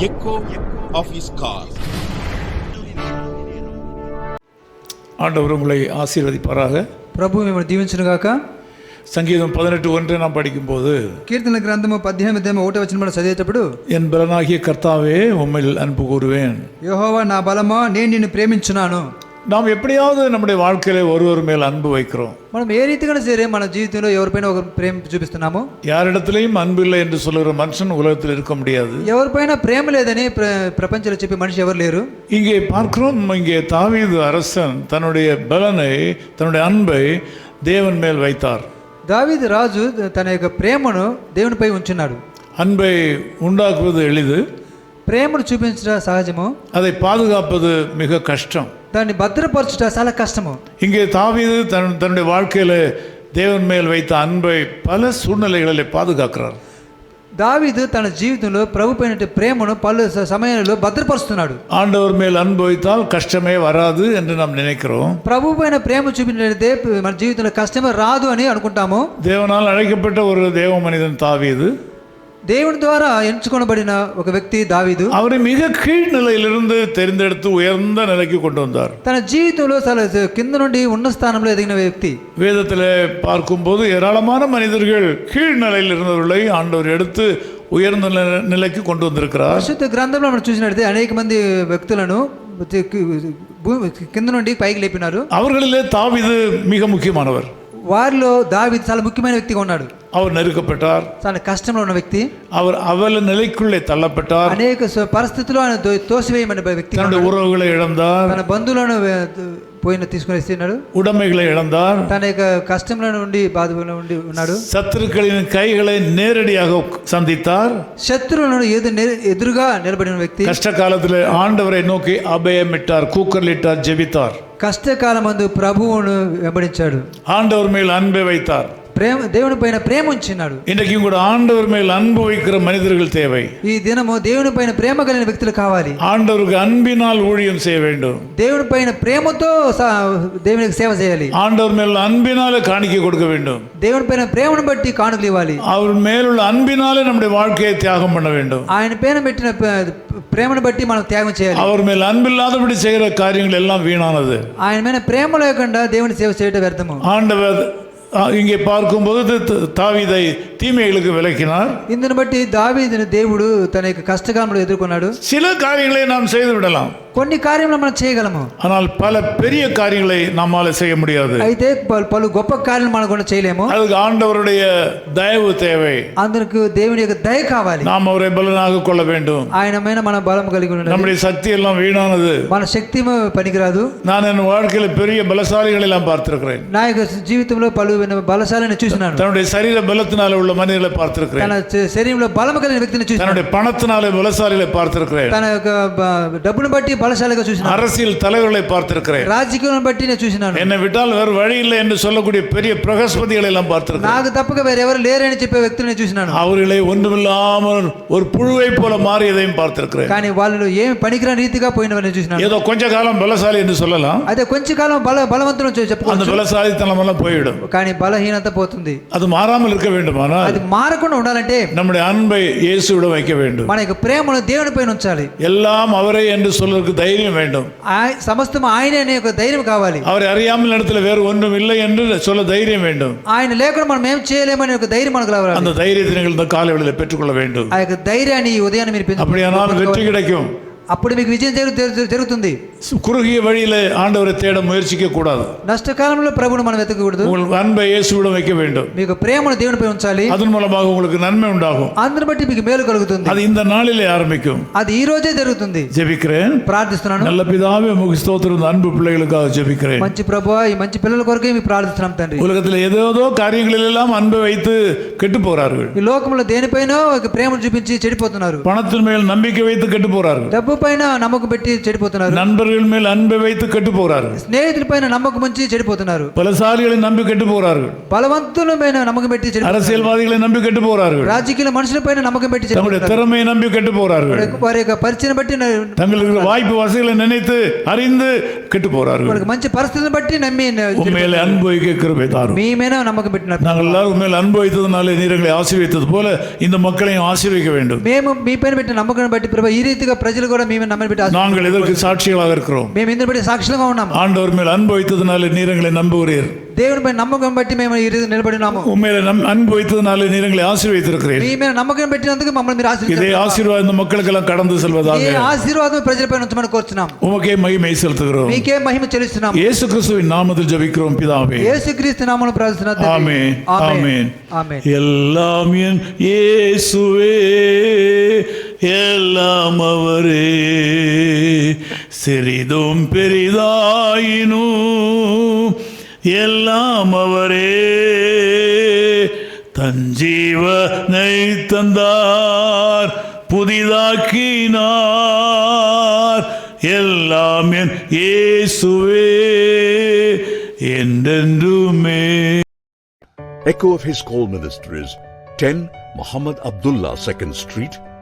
echo of his call. ஆண்டவர் உங்களை ஆசீர்வதிப்பாராக ప్రభు మిమ్మల్ని దీవించును గాక சங்கீதம் பதினெட்டு ஒன்று நாம் படிக்கும்போது కీర్తన గ్రంథము పద్దెనిమిది అధ్యాయం ఒకటో వచ్చిన మనం చదివేటప్పుడు என் பலனாகிய கர்த்தாவே உம்மில் அன்பு கூறுவேன் యెహోవా నా బలమా నేను నిన్ను ప్రేమించున్నాను நாம் எப்படியாவது நம்முடைய வாழ்க்கையில ஒருவர் மேல் அன்பு வைக்கிறோம் మనం ఏ రీతిగా సరే మన జీవితంలో ఎవరిపైన ఒక ప్రేమ చూపిస్తున్నాము யாரிடத்திலையும் அன்பு இல்லை என்று சொல்லுகிற மனுஷன் உலகத்தில் இருக்க முடியாது ఎవరిపైన ప్రేమ లేదని ప్ర- ప్రపంచంలో చెప్పే మనిషి ఎవరు లేరు இங்கே பார்க்கிறோம் இங்கே தாவீது அரசன் தன்னுடைய பலனை தன்னுடைய அன்பை தேவன் மேல் வைத்தார் దావీదు రాజు తన యొక్క ప్రేమను దేవునిపై ఉంచున్నాడు அன்பை உண்டாக்குவது எளிது ప్రేమను చూపించడం సహజము அதை பாதுகாப்பது மிக கஷ்டம் దాన్ని భద్రపరచుట చాలా కష్టము இங்கே தாவீது தன் தன்னுடைய வாழ்க்கையில தேவன் மேல் வைத்த அன்பை பல சூழ்நிலைகளில் பாதுகாக்கிறார் దావీదు తన జీవితంలో ప్రభు పైన ప్రేమను పలు స- సమయాలలో భద్రపరుస్తున్నాడు ஆண்டவர் மேல் அன்பு வைத்தால் கஷ்டமே வராது என்று நாம் நினைக்கிறோம் ప్రభు పైన ప్రేమ చూపించినట్లయితే మన జీవితంలో కష్టమే రాదు అని అనుకుంటాము தேவனால் அழைக்கப்பட்ட ஒரு தேவ மனிதன் தாவீது దేవుని ద్వారా ఎంచుకొనబడిన ఒక వ్యక్తి దావీదు அவரை மிக கீழ்நிலையிலிருந்து தெரிந்தெடுத்து உயர்ந்த நிலைக்கு கொண்டு வந்தார் తన జీవితంలో చాలా కింద నుండి ఉన్న స్థానంలో ఎదిగిన వ్యక్తి வேதத்தில் பார்க்கும்போது ஏராளமான மனிதர்கள் கீழ்நிலையில் இருந்தவர்களை ஆண்டவர் எடுத்து உயர்ந்த நில- நிலைக்கு கொண்டு வந்திருக்கிறார் పరిశుద్ధ గ్రంథంలో మనం చూసినట్లయితే అనేక మంది వ్యక్తులను భూమి కింద నుండి పైకి లేపినారు அவர்களிலே தாவீது மிக முக்கியமானவர் వారిలో దావీదు చాలా ముఖ్యమైన వ్యక్తిగా ఉన్నాడు அவர் நெருக்கப்பட்டார் చాలా కష్టంలో ఉన్న వ్యక్తి அவர் அவல நிலைக்குள்ளே தள்ளப்பட்டார் అనేక స- పరిస్థితుల్లో ఆయన దో- తోసివేయమని వ్యక్తి தன்னுடைய உறவுகளை இழந்தார் తన బంధువులను వే- పోయిన తీసుకుని వస్తున్నాడు உடைமைகளை இழந்தார் తన యొక్క కష్టంలో నుండి బాధలో ఉండి ఉన్నాడు சத்துருக்களின் கைகளை நேரடியாக சந்தித்தார் శత్రువులను ఎదు ఎదురుగా నిలబడిన వ్యక్తి கஷ்ட காலத்தில் ஆண்டவரை நோக்கி அபயமிட்டார் கூக்கலிட்டார் ஜெபித்தார் కష్టకాలమందు ప్రభువును వెంబడించాడు ஆண்டவர் மேல் அன்பை வைத்தார் ప్రేమ దేవుని పైన ప్రేమ ఉంచినాడు இன்றைக்கும் கூட ஆண்டவர் மேல் அன்பு வைக்கிற மனிதர்கள் தேவை ఈ దినము దేవుని పైన ప్రేమ కలిగిన వ్యక్తులు కావాలి ஆண்டவருக்கு அன்பினால் ஊழியம் செய்ய வேண்டும் దేవుని పైన ప్రేమతో స- దేవునికి సేవ చేయాలి ஆண்டவர் மேல் அன்பினாலே காணிக்கை கொடுக்க வேண்டும் దేవుని పైన ప్రేమను బట్టి కానుకలు ఇవ్వాలి அவர் மேலுள்ள அன்பினாலே நம்முடைய வாழ்க்கையை தியாகம் பண்ண வேண்டும் ఆయన పైన పెట్టిన ప్ర- ప్రేమను బట్టి మనం త్యాగం చేయాలి அவர் மேல் அன்பில்லாதபடி செய்கிற காரியங்கள் எல்லாம் வீணானது ఆయన మీద ప్రేమ లేకుండా దేవుని సేవ చేయడం వ్యర్థము ஆண்டவர் ஆ, இங்கே பார்க்கும்போது த- தாவீதை தீமைகளுக்கு விலக்கினார் ఇందుని బట్టి దావీదుని దేవుడు తన యొక్క కష్టకాలంలో ఎదుర్కొన్నాడు சில காரியங்களை நாம் செய்து விடலாம் కొన్ని కార్యములు మనం చేయగలము ஆனால் பல பெரிய காரியங்களை நம்மால செய்ய முடியாது అయితే పలు పలు గొప్ప కార్యాలు మనం కూడా చేయలేము அதுக்கு ஆண்டவருடைய தயவு தேவை అందుకు దేవుని యొక్క దయ కావాలి நாம் அவரை பலனாக கொள்ள வேண்டும் ఆయన మీద మన బలం కలిగి ఉండాలి நம்முடைய சக்தி எல்லாம் வீணானது మన శక్తి పనికిరాదు நான் என் வாழ்க்கையில பெரிய பலசாலிகளை எல்லாம் பார்த்திருக்கிறேன் నా యొక్క జీవితంలో పలు బలశాలని చూసినాను தன்னுடைய சரீர பலத்தினால உள்ள மனிதர்களை பார்த்திருக்கிறேன் తన శ- శరీరంలో బలం కలిగిన వ్యక్తిని చూసినాను தன்னுடைய பணத்தினாலே பலசாலிகளை பார்த்திருக்கிறேன் తన యొక్క బ- డబ్బును బట్టి బలశాలిగా చూసినాను அரசியல் தலைவர்களை பார்த்திருக்கிறேன் రాజకీయం బట్టి నేను చూసినాను என்னை விட்டால் வேறு வழி இல்லை என்று சொல்லக்கூடிய பெரிய பிரகஸ்பதிகளை எல்லாம் பார்த்திருக்கிறேன் నాకు తప్పక వేరెవరు లేరని చెప్పే వ్యక్తులను చూసినాను அவர்களை ஒன்றுமில்லாமல் ஒரு புழுவை போல மாறியதையும் பார்த்திருக்கிறேன் కానీ వాళ్ళు ఏమి పనికిరాని రీతిగా పోయినవని చూసినాను ஏதோ கொஞ்ச காலம் பலசாலி என்று சொல்லலாம் అదే కొంచెం కాలం బల బలవంతులు அந்த చెప్పుకోవచ్చు பலசாலித்தனம் எல்லாம் போய்விடும் కానీ బలహీనత పోతుంది அது மாறாமல் இருக்க வேண்டுமானால் అది మారకుండా ఉండాలంటే நம்முடைய அன்பை இயேசுவிடம் வைக்க வேண்டும் మన యొక్క ప్రేమను దేవుని పైన ఉంచాలి எல்லாம் அவரே என்று சொல்வதற்கு தைரியம் வேண்டும் ఆయ- సమస్తం ఆయన అనే ఒక ధైర్యం కావాలి அவரை அறியாமல் இடத்துல வேறு ஒன்றும் இல்லை என்று சொல்ல தைரியம் வேண்டும் ఆయన లేకుండా మనం ఏం చేయలేమని ఒక ధైర్యం మనకు రావాలి அந்த தைரியத்தை நீங்கள் இந்த காலைவெளியில் பெற்றுக்கொள்ள வேண்டும் ఆ యొక్క ధైర్యాన్ని ఈ ఉదయాన్ని మీరు పెంచు- அப்படியானால் வெற்றி கிடைக்கும் అప్పుడు మీకు విజయం జరుగు- జరుగు- జరుగుతుంది குறுகிய வழியில் ஆண்டவரை தேட முயற்சிக்க கூடாது నష్టకాలంలో ప్రభువును మనం వెతకకూడదు உங்கள் அன்பை இயேசுவிடம் வைக்க வேண்டும் మీకు ప్రేమను దేవునిపై ఉంచాలి அதன் மூலமாக உங்களுக்கு நன்மை உண்டாகும் అందరిని బట్టి మీకు మేలు కలుగుతుంది அது இந்த நாளிலே ஆரம்பிக்கும் అది ఈ రోజే జరుగుతుంది ஜெபிக்கிறேன் ప్రార్థిస్తున్నాను நல்ல பிதாவே உமக்கு ஸ்தோத்திரம் இந்த அன்பு பிள்ளைகளுக்காக ஜெபிக்கிறேன் మంచి ప్రభు ఈ మంచి పిల్లల కొరకే మీకు ప్రార్థిస్తున్నాం తండ్రి உலகத்தில் ஏதேதோ காரியங்களில் எல்லாம் அன்பை வைத்து கெட்டு போகிறார்கள் ఈ లోకంలో దేనిపైనో ఒక ప్రేమను చూపించి చెడిపోతున్నారు பணத்தின் மேல் நம்பிக்கை வைத்து கெட்டு போகிறார்கள் డబ్బు పైన నమ్మకం పెట్టి చెడిపోతున్నారు நண்பர்கள் மேல் அன்பை வைத்து கெட்டு போகிறார்கள் స్నేహితుల పైన నమ్మకం ఉంచి చెడిపోతున్నారు பலசாலிகளை நம்பி கெட்டு போகிறார்கள் బలవంతుల పైన నమ్మకం పెట్టి చెడిపోతున్నారు அரசியல்வாதிகளை நம்பி கெட்டு போகிறார்கள் రాజకీయ మనుషుల పైన నమ్మకం పెట్టి தங்களுடைய చెడిపోతున్నారు திறமையை நம்பி கெட்டு போகிறார்கள் వారి యొక్క పరిచయం బట్టి న- தங்களுக்கு இருக்கிற வாய்ப்பு வசதிகளை நினைத்து அறிந்து கெட்டு போகிறார்கள் వాళ్ళకి మంచి పరిస్థితులను బట్టి నమ్మి న- உண்மையிலே அன்பு வைக்க கிருபை தாரும் మీ మీద నమ్మకం పెట్టినారు நாங்கள் எல்லாரும் உண்மையில் அன்பு வைத்ததுனாலே நீர் எங்களை ஆசீர்வதித்தது போல இந்த மக்களையும் ஆசீர்வதிக்க வேண்டும் మేము మీ పైన పెట్టిన నమ్మకం బట్టి ప్రభు ఈ రీతిగా ప్రజలు కూడా మీ మీద నమ్మని పెట్టి ఆశ- நாங்கள் இதற்கு சாட்சிகளாக இருக்கிறோம் మేము ఇందులో బట్టి సాక్షులుగా ఉన్నాము ஆண்டவர் மேல் அன்பு வைத்ததுனாலே நீர் எங்களை நம்புகிறீர் దేవుని పైన నమ్మకం బట్టి మేము ఈ రీతి నిలబడి ఉన్నాము உண்மையில நம் அன்பு வைத்ததுனாலே நீர் எங்களை ஆசீர்வதித்திருக்கிறீர் మీ మీద నమ్మకం పెట్టినందుకు మమ్మల్ని మీరు இதே ఆశీర్వదించారు ஆசீர்வாதம் இந்த மக்களுக்கெல்லாம் கடந்து செல்வதாக ఈ ఆశీర్వాదం ప్రజలపై ఉంచమని కోరుచున్నాం உமக்கே மகிமை செலுத்துகிறோம் మీకే మహిమ చెల్లిస్తున్నాం இயேசு கிறிஸ்துவின் நாமத்தில் ஜெபிக்கிறோம் பிதாவே యేసుక్రీస్తు నామములో ప్రార్థన ஆமென் ஆமென் ఆమేన్ எல்லாம் என் இயேசுவே எல்லாம் அவரே. சிறிதும் பெரிதாயினும் எல்லாம் அவரே. தஞ்சீவனை தந்தார் புதிதாக்கினார். எல்லாம் என் இயேசுவே என்றென்றுமே. Echo of His Call Ministries, 10 Muhammad Abdullah 2nd Street,